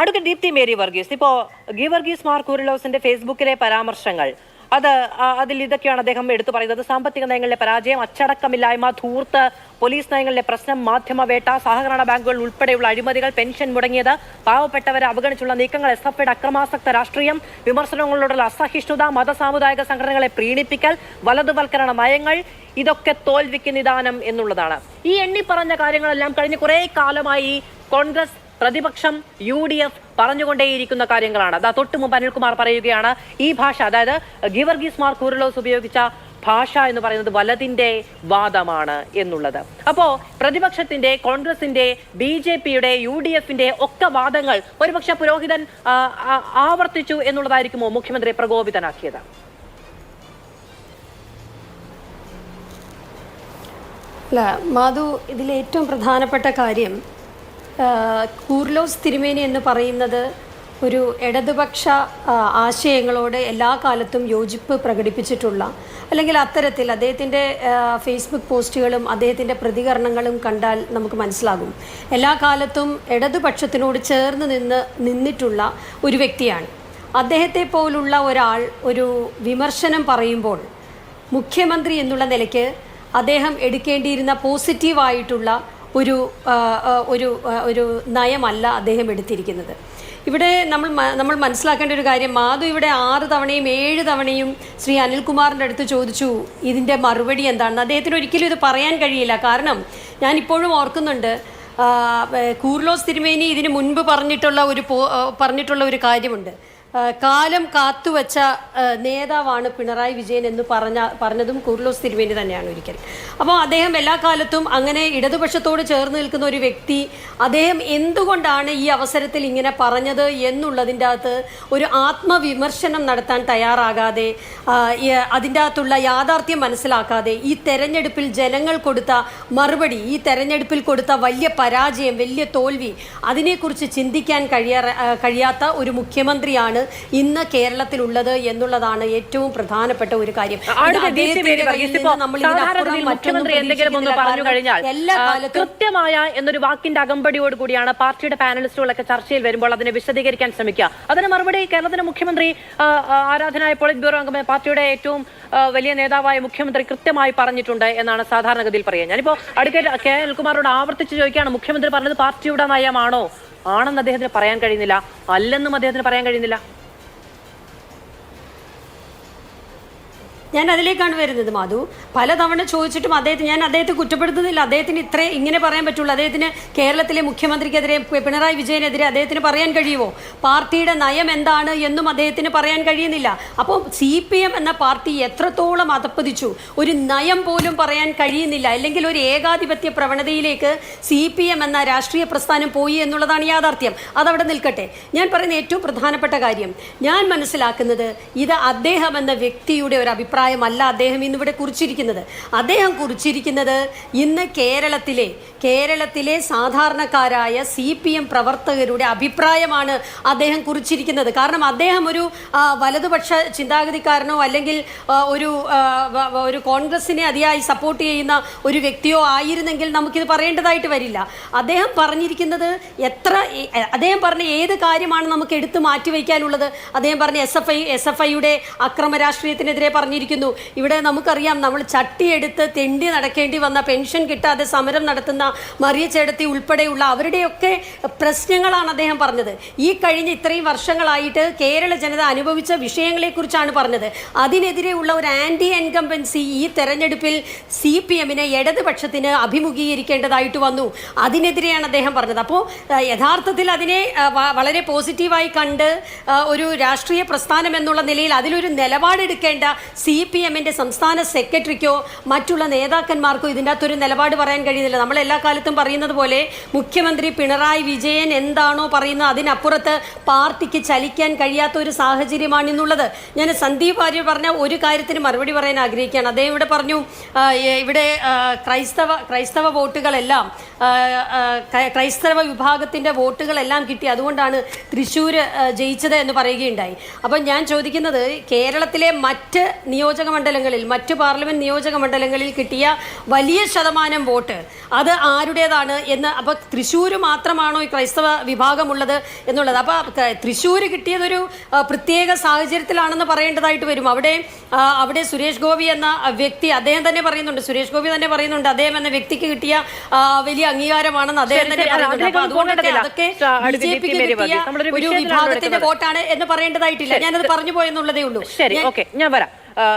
അടുത്ത ദീപ്തി മേരി വർഗീസ്. ഇപ്പോ ഗി വർഗീസ് മാർ കുരുലോസിന്റെ ഫേസ്ബുക്കിലെ പരാമർശങ്ങൾ. അത് അതിൽ ഇതൊക്കെയാണ് അദ്ദേഹം എടുത്തു പറയുന്നത്. സാമ്പത്തിക നയങ്ങളിലെ പരാജയം അച്ചടക്കമില്ലായ്മ ധൂർത്ത് പോലീസ് നയങ്ങളിലെ പ്രശ്നം മാധ്യമവേട്ട സഹകരണ ബാങ്കുകൾ ഉൾപ്പെടെയുള്ള അഴിമതികൾ പെൻഷൻ മുടങ്ങിയത് പാവപ്പെട്ടവരെ അവഗണിച്ചുള്ള നീക്കങ്ങൾ എസ് എഫ് അക്രമാസക്ത രാഷ്ട്രീയം വിമർശനങ്ങളോടുള്ള അസഹിഷ്ണുത മത സാമുദായിക സംഘടനകളെ പ്രീണിപ്പിക്കൽ വലതുവൽക്കരണ നയങ്ങൾ ഇതൊക്കെ തോൽവിക്ക് നിദാനം എന്നുള്ളതാണ്. ഈ എണ്ണി പറഞ്ഞ കാര്യങ്ങളെല്ലാം കഴിഞ്ഞ കുറേ കാലമായി കോൺഗ്രസ് പ്രതിപക്ഷം യു ഡി എഫ് പറഞ്ഞുകൊണ്ടേയിരിക്കുന്ന കാര്യങ്ങളാണ്. അതാ തൊട്ട് മുമ്പ് അനിൽകുമാർ പറയുകയാണ് ഈ ഭാഷ അതായത് ഗിവർഗീസ് മാർ കുരുലോസ് ഉപയോഗിച്ച ഭാഷ എന്ന് പറയുന്നത് വലതിന്റെ വാദമാണ് എന്നുള്ളത്. അപ്പോൾ പ്രതിപക്ഷത്തിന്റെ കോൺഗ്രസിന്റെ ബി ജെ പിയുടെ യു ഡി എഫിന്റെ ഒക്കെ വാദങ്ങൾ ഒരുപക്ഷെ പുരോഹിതൻ ആവർത്തിച്ചു എന്നുള്ളതായിരിക്കുമോ മുഖ്യമന്ത്രി പ്രകോപിതനാക്കിയത്? അല്ല മാധു ഇതിലേറ്റവും പ്രധാനപ്പെട്ട കാര്യം കൂർലോസ് തിരുമേനി എന്ന് പറയുന്നത് ഒരു ഇടതുപക്ഷ ആശയങ്ങളോട് എല്ലാ കാലത്തും യോജിപ്പ് പ്രകടിപ്പിച്ചിട്ടുള്ള അല്ലെങ്കിൽ അത്തരത്തിൽ അദ്ദേഹത്തിന്റെ ഫേസ്ബുക്ക് പോസ്റ്റുകളും അദ്ദേഹത്തിന്റെ പ്രതികരണങ്ങളും കണ്ടാൽ നമുക്ക് മനസ്സിലാകും. എല്ലാ കാലത്തും ഇടതുപക്ഷത്തിനോട് ചേർന്ന് നിന്ന് നിന്നിട്ടുള്ള ഒരു വ്യക്തിയാണ്. അദ്ദേഹത്തെ പോലുള്ള ഒരാൾ ഒരു വിമർശനം പറയുമ്പോൾ മുഖ്യമന്ത്രി എന്നുള്ള നിലയ്ക്ക് അദ്ദേഹം എടുക്കേണ്ടിയിരുന്ന പോസിറ്റീവായിട്ടുള്ള ഒരു ഒരു ഒരു നയമല്ല അദ്ദേഹം എടുത്തിരിക്കുന്നത്. ഇവിടെ നമ്മൾ നമ്മൾ മനസ്സിലാക്കേണ്ട ഒരു കാര്യം മാധു ഇവിടെ ആറ് തവണയും ഏഴ് തവണയും ശ്രീ അനിൽകുമാറിന്റെ അടുത്ത് ചോദിച്ചു ഇതിന്റെ മറുപടി എന്താണെന്ന്. അദ്ദേഹത്തിന് ഒരിക്കലും ഇത് പറയാൻ കഴിയില്ല. കാരണം ഞാൻ ഇപ്പോഴും ഓർക്കുന്നുണ്ട് കൂർലോസ് തിരുമേനി ഇതിന് മുൻപ് പറഞ്ഞിട്ടുള്ള ഒരു പറഞ്ഞിട്ടുള്ള ഒരു കാര്യമുണ്ട്. കാലം കാത്തുവച്ച നേതാവാണ് പിണറായി വിജയൻ എന്ന് പറഞ്ഞ പറഞ്ഞതും കുർലോസ് തിരുവേണ്ടി തന്നെയാണ് ഒരിക്കൽ. അപ്പോൾ അദ്ദേഹം എല്ലാ കാലത്തും അങ്ങനെ ഇടതുപക്ഷത്തോട് ചേർന്ന് നിൽക്കുന്ന ഒരു വ്യക്തി അദ്ദേഹം എന്തുകൊണ്ടാണ് ഈ അവസരത്തിൽ ഇങ്ങനെ പറഞ്ഞത് എന്നുള്ളതിന്റെ അകത്ത് ഒരു ആത്മവിമർശനം നടത്താൻ തയ്യാറാകാതെ അതിന്റെ അകത്തുള്ള യാഥാർത്ഥ്യം മനസ്സിലാക്കാതെ ഈ തെരഞ്ഞെടുപ്പിൽ ജനങ്ങൾ കൊടുത്ത മറുപടി ഈ തെരഞ്ഞെടുപ്പിൽ കൊടുത്ത വലിയ പരാജയം വലിയ തോൽവി അതിനെക്കുറിച്ച് ചിന്തിക്കാൻ കഴിയാ കഴിയാത്ത ഒരു മുഖ്യമന്ത്രിയാണ് ഇന്ന് കേരളത്തിലുള്ളത് എന്നുള്ളതാണ് ഏറ്റവും പ്രധാനപ്പെട്ട ഒരു കാര്യം. മുഖ്യമന്ത്രി എന്തെങ്കിലും ഒന്ന് പറഞ്ഞു കഴിഞ്ഞാൽ കൃത്യമായ എന്നൊരു വാക്കിന്റെ അകമ്പടിയോട് കൂടിയാണ് പാർട്ടിയുടെ പാനലിസ്റ്റുകളൊക്കെ ചർച്ചയിൽ വരുമ്പോൾ അതിനെ വിശദീകരിക്കാൻ ശ്രമിക്കുക. അതിന് മറുപടി കേരളത്തിന്റെ മുഖ്യമന്ത്രി ആരാധനായ പോളിറ്റ് ബ്യൂറോ അംഗമായ പാർട്ടിയുടെ ഏറ്റവും വലിയ നേതാവായ മുഖ്യമന്ത്രി കൃത്യമായി പറഞ്ഞിട്ടുണ്ട് എന്നാണ് സാധാരണഗതിയിൽ പറയുക ഞാനിപ്പോ അടുക്കൽ കെ അനിൽകുമാറോട് ആവർത്തിച്ച് ചോദിക്കുകയാണ് മുഖ്യമന്ത്രി പറഞ്ഞത് പാർട്ടിയുടെ നയമാണോ? ആണെന്ന് അദ്ദേഹത്തിന് പറയാൻ കഴിയുന്നില്ല അല്ലെന്നും അദ്ദേഹത്തിന് പറയാൻ കഴിയുന്നില്ല. ഞാൻ അതിലേക്കാണ് വരുന്നത് മാധു. പലതവണ ചോദിച്ചിട്ടും അദ്ദേഹത്തിന് ഞാൻ അദ്ദേഹത്തെ കുറ്റപ്പെടുത്തുന്നില്ല. അദ്ദേഹത്തിന് ഇത്രേ ഇങ്ങനെ പറയാൻ പറ്റുള്ളൂ. അദ്ദേഹത്തിന് കേരളത്തിലെ മുഖ്യമന്ത്രിക്കെതിരെ പിണറായി വിജയനെതിരെ അദ്ദേഹത്തിന് പറയാൻ കഴിയുമോ? പാർട്ടിയുടെ നയം എന്താണ് എന്നും അദ്ദേഹത്തിന് പറയാൻ കഴിയുന്നില്ല. അപ്പോൾ സി പി എം എന്ന പാർട്ടി എത്രത്തോളം അതപ്പതിച്ചു ഒരു നയം പോലും പറയാൻ കഴിയുന്നില്ല. അല്ലെങ്കിൽ ഒരു ഏകാധിപത്യ പ്രവണതയിലേക്ക് സി പി എം എന്ന രാഷ്ട്രീയ പ്രസ്ഥാനം പോയി എന്നുള്ളതാണ് യാഥാർത്ഥ്യം. അതവിടെ നിൽക്കട്ടെ. ഞാൻ പറയുന്ന ഏറ്റവും പ്രധാനപ്പെട്ട കാര്യം. ഞാൻ മനസ്സിലാക്കുന്നത് ഇത് അദ്ദേഹം എന്ന വ്യക്തിയുടെ ഒരു അഭിപ്രായമല്ല അദ്ദേഹം ഇന്നിവിടെ കുറിച്ചിരിക്കുന്നത്. അദ്ദേഹം കുറിച്ചിരിക്കുന്നത് ഇന്ന് കേരളത്തിലെ കേരളത്തിലെ സാധാരണക്കാരായ സി പി എം പ്രവർത്തകരുടെ അഭിപ്രായമാണ് അദ്ദേഹം കുറിച്ചിരിക്കുന്നത്. കാരണം അദ്ദേഹം ഒരു വലതുപക്ഷ ചിന്താഗതിക്കാരനോ അല്ലെങ്കിൽ ഒരു ഒരു കോൺഗ്രസിനെ അതിയായി സപ്പോർട്ട് ചെയ്യുന്ന ഒരു വ്യക്തിയോ ആയിരുന്നെങ്കിൽ നമുക്കിത് പറയേണ്ടതായിട്ട് വരില്ല. അദ്ദേഹം പറഞ്ഞിരിക്കുന്നത് എത്ര അദ്ദേഹം പറഞ്ഞ ഏത് കാര്യമാണ് നമുക്ക് എടുത്തു മാറ്റിവെക്കാനുള്ളത്? അദ്ദേഹം പറഞ്ഞ S F I S F ഐയുടെ അക്രമ രാഷ്ട്രീയത്തിനെതിരെ ഇവിടെ നമുക്കറിയാം നമ്മൾ ചട്ടിയെടുത്ത് തെണ്ടി നടക്കേണ്ടി വന്ന പെൻഷൻ കിട്ടാതെ സമരം നടത്തുന്ന മറിയ ചേടത്തി ഉൾപ്പെടെയുള്ള അവരുടെയൊക്കെ പ്രശ്നങ്ങളാണ് അദ്ദേഹം പറഞ്ഞത്. ഈ കഴിഞ്ഞ ഇത്രയും വർഷങ്ങളായിട്ട് കേരള ജനത അനുഭവിച്ച വിഷയങ്ങളെക്കുറിച്ചാണ് പറഞ്ഞത്. അതിനെതിരെയുള്ള ഒരു ആന്റി എൻകംബൻസി ഈ തെരഞ്ഞെടുപ്പിൽ സി പി എമ്മിനെ ഇടതുപക്ഷത്തിന് അഭിമുഖീകരിക്കേണ്ടതായിട്ട് വന്നു. അതിനെതിരെയാണ് അദ്ദേഹം പറഞ്ഞത്. അപ്പോൾ യഥാർത്ഥത്തിൽ അതിനെ വളരെ പോസിറ്റീവായി കണ്ട് ഒരു രാഷ്ട്രീയ പ്രസ്ഥാനം എന്നുള്ള നിലയിൽ അതിലൊരു നിലപാടെടുക്കേണ്ട സി പി എമ്മിന്റെ സംസ്ഥാന സെക്രട്ടറിക്കോ മറ്റുള്ള നേതാക്കന്മാർക്കോ ഇതിന്റെ അകത്തൊരു നിലപാട് പറയാൻ കഴിയുന്നില്ല. നമ്മൾ എല്ലാ കാലത്തും പറയുന്നത് പോലെ മുഖ്യമന്ത്രി പിണറായി വിജയൻ എന്താണോ പറയുന്നത് അതിനപ്പുറത്ത് പാർട്ടിക്ക് ചലിക്കാൻ കഴിയാത്ത ഒരു സാഹചര്യമാണ് ഇന്നുള്ളത്. ഞാൻ സന്ദീപ് വാര്യർ പറഞ്ഞ ഒരു കാര്യത്തിന് മറുപടി പറയാൻ ആഗ്രഹിക്കുകയാണ്. അദ്ദേഹം ഇവിടെ പറഞ്ഞു ഇവിടെ ക്രൈസ്തവ ക്രൈസ്തവ വോട്ടുകളെല്ലാം ക്രൈസ്തവ വിഭാഗത്തിന്റെ വോട്ടുകളെല്ലാം കിട്ടി. അതുകൊണ്ടാണ് തൃശ്ശൂർ ജയിച്ചത് എന്ന് പറയുകയുണ്ടായി. അപ്പം ഞാൻ ചോദിക്കുന്നത് കേരളത്തിലെ മറ്റ് നിയോ നിയോജക മണ്ഡലങ്ങളിൽ മറ്റ് പാർലമെന്റ് നിയോജക മണ്ഡലങ്ങളിൽ കിട്ടിയ വലിയ ശതമാനം വോട്ട് അത് ആരുടേതാണ് എന്ന് അപ്പൊ തൃശ്ശൂർ മാത്രമാണോ ഈ ക്രൈസ്തവ വിഭാഗമുള്ളത് എന്നുള്ളത്? അപ്പൊ തൃശ്ശൂർ കിട്ടിയതൊരു പ്രത്യേക സാഹചര്യത്തിലാണെന്ന് പറയേണ്ടതായിട്ട് വരും. അവിടെ അവിടെ സുരേഷ് ഗോപി എന്ന വ്യക്തി അദ്ദേഹം തന്നെ പറയുന്നുണ്ട് സുരേഷ് ഗോപി തന്നെ പറയുന്നുണ്ട് അദ്ദേഹം എന്ന വ്യക്തിക്ക് കിട്ടിയ വലിയ അംഗീകാരമാണെന്ന് അദ്ദേഹം തന്നെ. പറയുന്നുണ്ട് അതൊക്കെ ആ, ബി ജെ പിക്ക് മേരി കിട്ടിയ വർഗീസ്. ഒരു വിഭാഗത്തിന്റെ വോട്ടാണ് എന്ന് പറയേണ്ടതായിട്ടില്ല. ഞാനത് പറഞ്ഞു പോയെന്നുള്ളതേ ഉള്ളൂ. ശരി ഓക്കെ. ഞാൻ വരാം. uh,